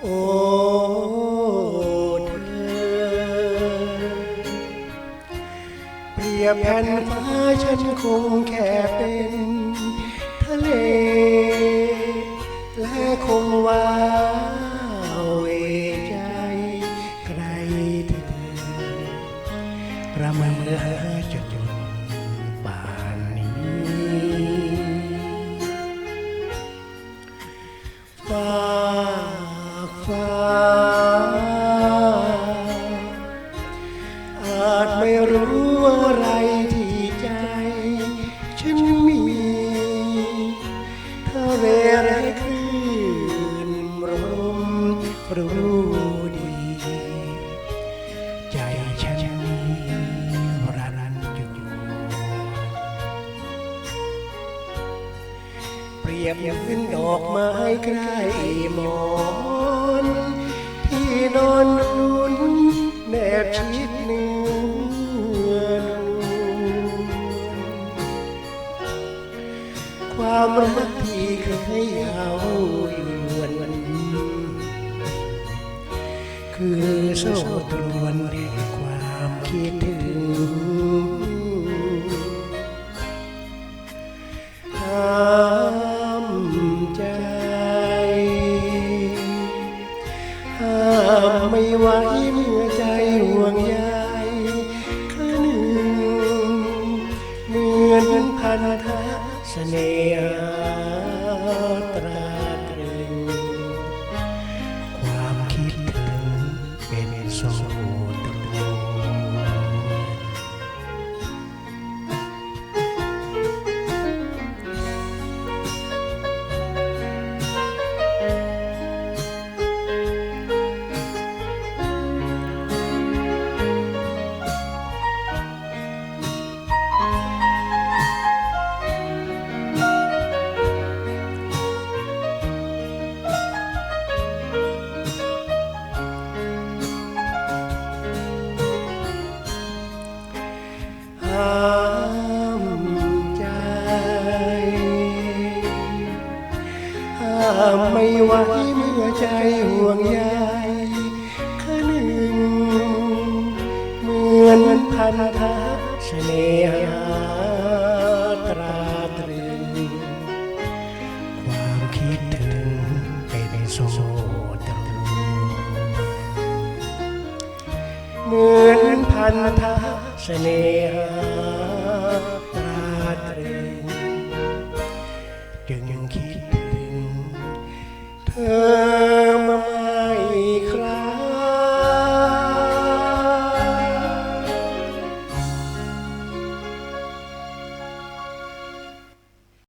โอ้เธอเปรียบแผ่นฟ้าฉันคงแค่เป็นทะเล และคงว้า ระเมอจนจนป่านนี้ ฝากฟ้า อาจไม่รู้อะไรที่ใจ ฉันมีทะเลและคลื่นลมรู้ รียบอย่างเป็นดอกไม้ใกล้หมอนที่นอนนุ่นแนบชิดเนื้อนวลความรักที่เคยยาวยวนคือโซ่ตรวนแห่งความคิดถึง ไว้เมื่อใจ ไม่ไหวเมื่อใจห่วงใยคืนหนึ่งเหมือนพันธะเสน่หาตราตรึงความคิดถึงเป็นโซ่ตรวนเหมือนพันธะเสน่หา ง